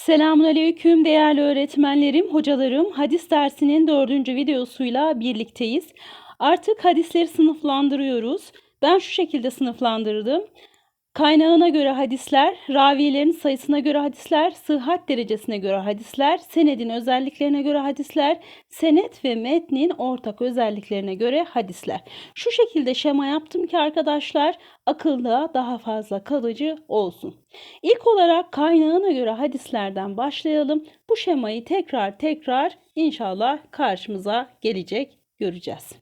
Selamun Aleyküm değerli öğretmenlerim, hocalarım. Hadis dersinin dördüncü videosuyla birlikteyiz. Artık hadisleri sınıflandırıyoruz. Ben şu şekilde sınıflandırdım. Kaynağına göre hadisler, ravilerin sayısına göre hadisler, sıhhat derecesine göre hadisler, senedin özelliklerine göre hadisler, senet ve metnin ortak özelliklerine göre hadisler. Şu şekilde şema yaptım ki arkadaşlar akılda daha fazla kalıcı olsun. İlk olarak kaynağına göre hadislerden başlayalım. Bu şemayı tekrar tekrar inşallah karşımıza gelecek göreceğiz.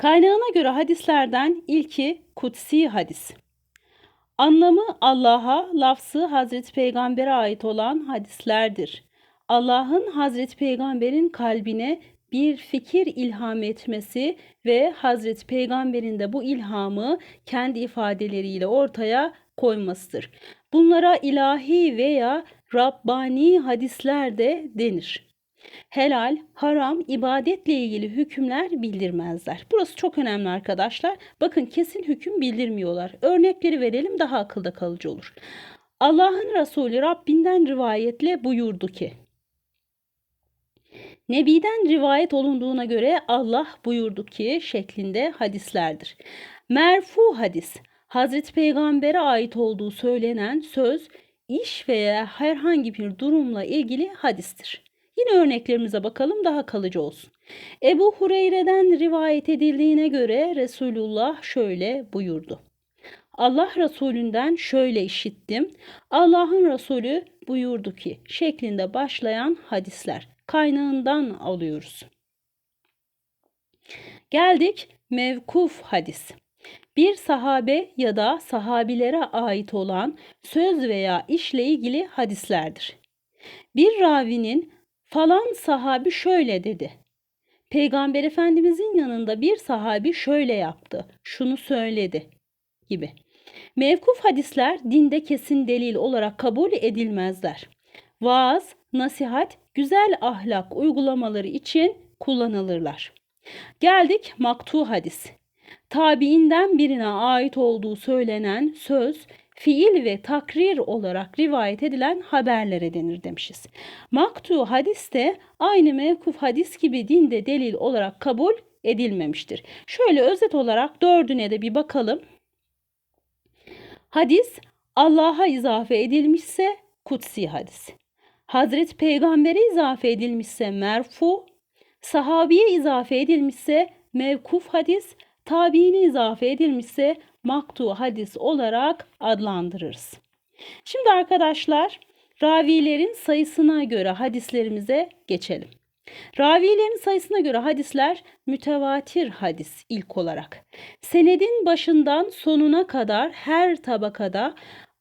Kaynağına göre hadislerden ilki kutsi hadis. Anlamı Allah'a, lafzı Hazreti Peygamber'e ait olan hadislerdir. Allah'ın Hazreti Peygamber'in kalbine bir fikir ilham etmesi ve Hazreti Peygamber'in de bu ilhamı kendi ifadeleriyle ortaya koymasıdır. Bunlara ilahi veya Rabbani hadisler de denir. Helal, haram, ibadetle ilgili hükümler bildirmezler. Burası çok önemli arkadaşlar. Bakın kesin hüküm bildirmiyorlar. Örnekleri verelim daha akılda kalıcı olur. Allah'ın Resulü Rabbinden rivayetle buyurdu ki Nebi'den rivayet olunduğuna göre Allah buyurdu ki şeklinde hadislerdir. Merfu hadis, Hazreti Peygamber'e ait olduğu söylenen söz, iş veya herhangi bir durumla ilgili hadistir. Yine örneklerimize bakalım daha kalıcı olsun. Ebu Hureyre'den rivayet edildiğine göre Resulullah şöyle buyurdu. Allah Resulünden şöyle işittim. Allah'ın Resulü buyurdu ki şeklinde başlayan hadisler kaynağından alıyoruz. Geldik mevkuf hadis. Bir sahabe ya da sahabilere ait olan söz veya işle ilgili hadislerdir. Bir ravinin falan sahabi şöyle dedi. Peygamber Efendimizin yanında bir sahabi şöyle yaptı, şunu söyledi gibi. Mevkuf hadisler dinde kesin delil olarak kabul edilmezler. Vaaz, nasihat, güzel ahlak uygulamaları için kullanılırlar. Geldik maktu hadis. Tabiinden birine ait olduğu söylenen söz, fiil ve takrir olarak rivayet edilen haberlere denir demişiz. Maktu hadis de aynı mevkuf hadis gibi dinde delil olarak kabul edilmemiştir. Şöyle özet olarak dördüne de bir bakalım. Hadis Allah'a izafe edilmişse kutsi hadis. Hazreti Peygamber'e izafe edilmişse merfu, sahabiye izafe edilmişse mevkuf hadis, tabiine izafe edilmişse maktu hadis olarak adlandırırız. Şimdi arkadaşlar ravilerin sayısına göre hadislerimize geçelim. Ravilerin sayısına göre hadisler mütevatir hadis ilk olarak. Senedin başından sonuna kadar her tabakada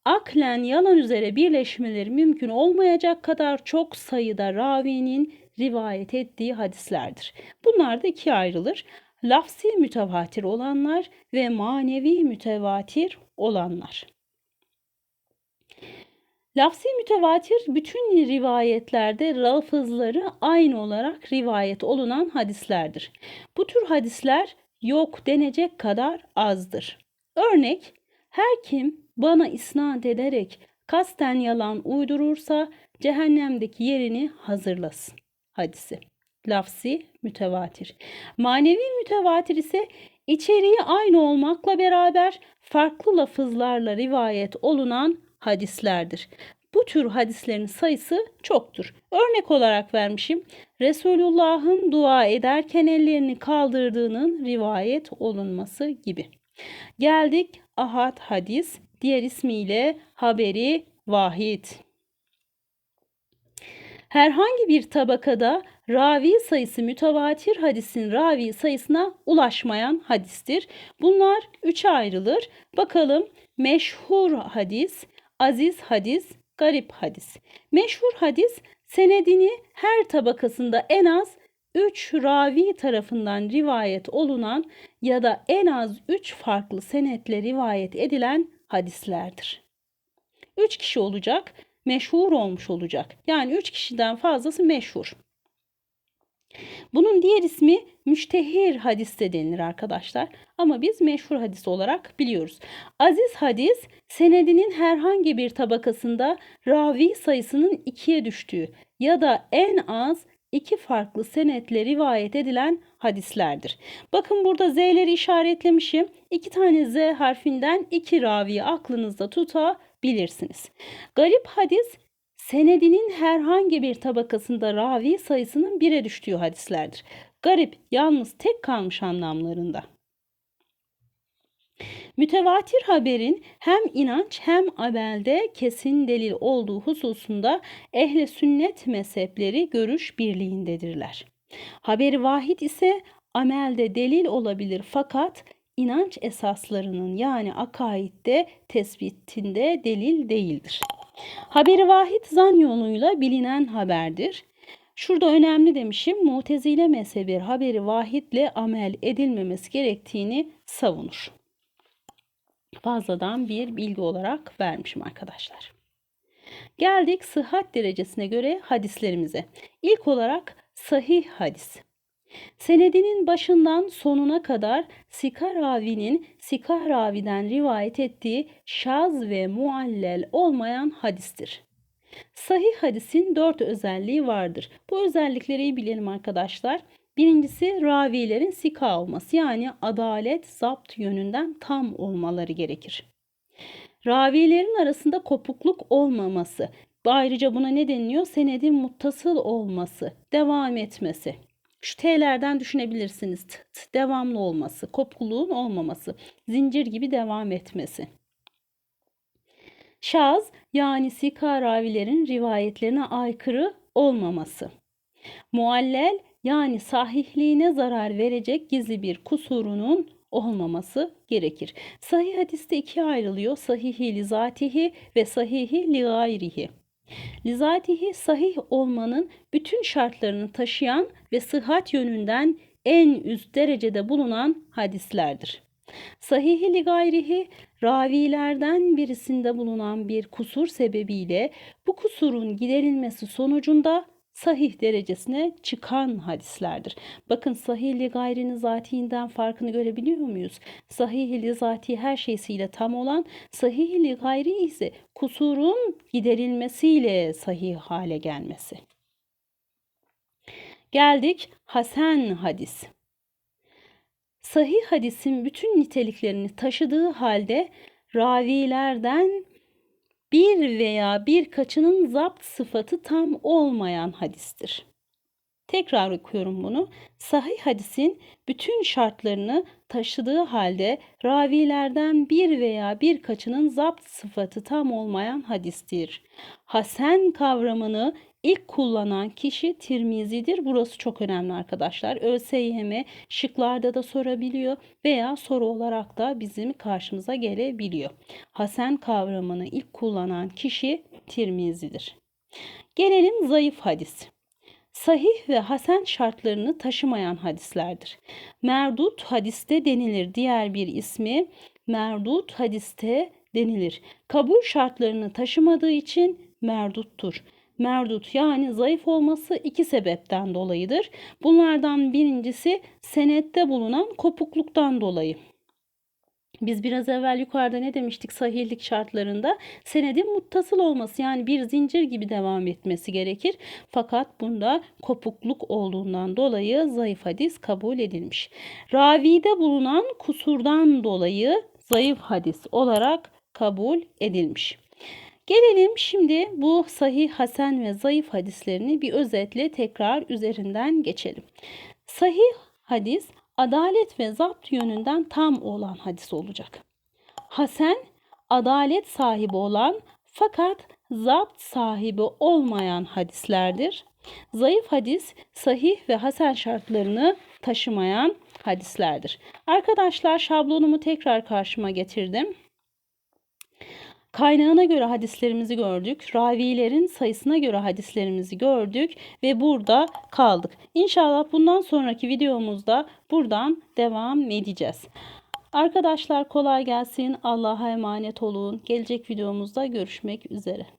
aklen yalan üzere birleşmeleri mümkün olmayacak kadar çok sayıda ravinin rivayet ettiği hadislerdir. Bunlar da ikiye ayrılır. Lafsi mütevatir olanlar ve manevi mütevatir olanlar. Lafsi mütevatir bütün rivayetlerde lafızları aynı olarak rivayet olunan hadislerdir. Bu tür hadisler yok denecek kadar azdır. Örnek, her kim bana isnat ederek kasten yalan uydurursa cehennemdeki yerini hazırlasın. Hadisi. Lafsi mütevatir. Manevi mütevatir ise içeriği aynı olmakla beraber farklı lafızlarla rivayet olunan hadislerdir. Bu tür hadislerin sayısı çoktur. Örnek olarak vermişim. Resulullah'ın dua ederken ellerini kaldırdığının rivayet olunması gibi. Geldik ahad hadis, diğer ismiyle haberi vahid. Herhangi bir tabakada ravi sayısı mütevatir hadisin ravi sayısına ulaşmayan hadistir. Bunlar üçe ayrılır. Bakalım meşhur hadis, aziz hadis, garip hadis. Meşhur hadis senedini her tabakasında en az 3 ravi tarafından rivayet olunan ya da en az 3 farklı senetle rivayet edilen hadislerdir. 3 kişi olacak, meşhur olmuş olacak. Yani 3 kişiden fazlası meşhur. Bunun diğer ismi müştehir hadis de denilir arkadaşlar. Ama biz meşhur hadis olarak biliyoruz. Aziz hadis senedinin herhangi bir tabakasında ravi sayısının ikiye düştüğü ya da en az iki farklı senetle rivayet edilen hadislerdir. Bakın burada Z'leri işaretlemişim. İki tane Z harfinden iki raviyi aklınızda tutabilirsiniz. Garip hadis senedinin herhangi bir tabakasında ravi sayısının bire düştüğü hadislerdir. Garip yalnız tek kalmış anlamlarında. Mütevatir haberin hem inanç hem amelde kesin delil olduğu hususunda ehli sünnet mezhepleri görüş birliğindedirler. Haberi vahid ise amelde delil olabilir fakat inanç esaslarının yani akaidde tespitinde delil değildir. Haberi vahid zan yoluyla bilinen haberdir. Şurada önemli demişim. Mutezile mezhebi haberi vahidle amel edilmemesi gerektiğini savunur. Fazladan bir bilgi olarak vermişim arkadaşlar. Geldik sıhhat derecesine göre hadislerimize. İlk olarak sahih hadis. Senedinin başından sonuna kadar Sika ravinin Sika raviden rivayet ettiği şaz ve muallel olmayan hadistir. Sahih hadisin dört özelliği vardır. Bu özellikleri bilelim arkadaşlar. Birincisi ravilerin sika olması yani adalet, zapt yönünden tam olmaları gerekir. Ravilerin arasında kopukluk olmaması. Ayrıca buna ne deniliyor? Senedin muttasıl olması, devam etmesi. Şu T'lerden düşünebilirsiniz. T, t, devamlı olması, kopukluğun olmaması, zincir gibi devam etmesi. Şaz yani sika ravilerin rivayetlerine aykırı olmaması. Muallel yani sahihliğine zarar verecek gizli bir kusurunun olmaması gerekir. Sahih hadiste ikiye ayrılıyor. Sahihi li zatihi ve sahihi li gayrihi. Lizatihi sahih olmanın bütün şartlarını taşıyan ve sıhhat yönünden en üst derecede bulunan hadislerdir. Sahihi li gayrihi ravilerden birisinde bulunan bir kusur sebebiyle bu kusurun giderilmesi sonucunda sahih derecesine çıkan hadislerdir. Bakın sahih li gayrinin zatiinden farkını görebiliyor muyuz? Sahih li zati her şeysiyle tam olan, sahih li gayri ise kusurun giderilmesiyle sahih hale gelmesi. Geldik Hasan hadis. Sahih hadisin bütün niteliklerini taşıdığı halde ravilerden bir veya birkaçının zapt sıfatı tam olmayan hadistir. Tekrar okuyorum bunu. Sahih hadisin bütün şartlarını taşıdığı halde ravilerden bir veya birkaçının zapt sıfatı tam olmayan hadistir. Hasen kavramını İlk kullanan kişi Tirmizi'dir. Burası çok önemli arkadaşlar. ÖSYM şıklarda da sorabiliyor veya soru olarak da bizim karşımıza gelebiliyor. Hasen kavramını ilk kullanan kişi Tirmizi'dir. Gelelim zayıf hadis. Sahih ve hasen şartlarını taşımayan hadislerdir. Merdut hadiste denilir. Diğer bir ismi merdut hadiste denilir. Kabul şartlarını taşımadığı için merduttur merdut yani zayıf olması iki sebepten dolayıdır. Bunlardan birincisi senette bulunan kopukluktan dolayı. Biz biraz evvel yukarıda ne demiştik sahihlik şartlarında? Senedin muttasıl olması yani bir zincir gibi devam etmesi gerekir. Fakat bunda kopukluk olduğundan dolayı zayıf hadis kabul edilmiş. Ravide bulunan kusurdan dolayı zayıf hadis olarak kabul edilmiş. Gelelim şimdi bu sahih, hasen ve zayıf hadislerini bir özetle tekrar üzerinden geçelim. Sahih hadis adalet ve zapt yönünden tam olan hadis olacak. Hasen adalet sahibi olan fakat zapt sahibi olmayan hadislerdir. Zayıf hadis sahih ve hasen şartlarını taşımayan hadislerdir. Arkadaşlar şablonumu tekrar karşıma getirdim. Kaynağına göre hadislerimizi gördük. Ravilerin sayısına göre hadislerimizi gördük ve burada kaldık. İnşallah bundan sonraki videomuzda buradan devam edeceğiz. Arkadaşlar kolay gelsin. Allah'a emanet olun. Gelecek videomuzda görüşmek üzere.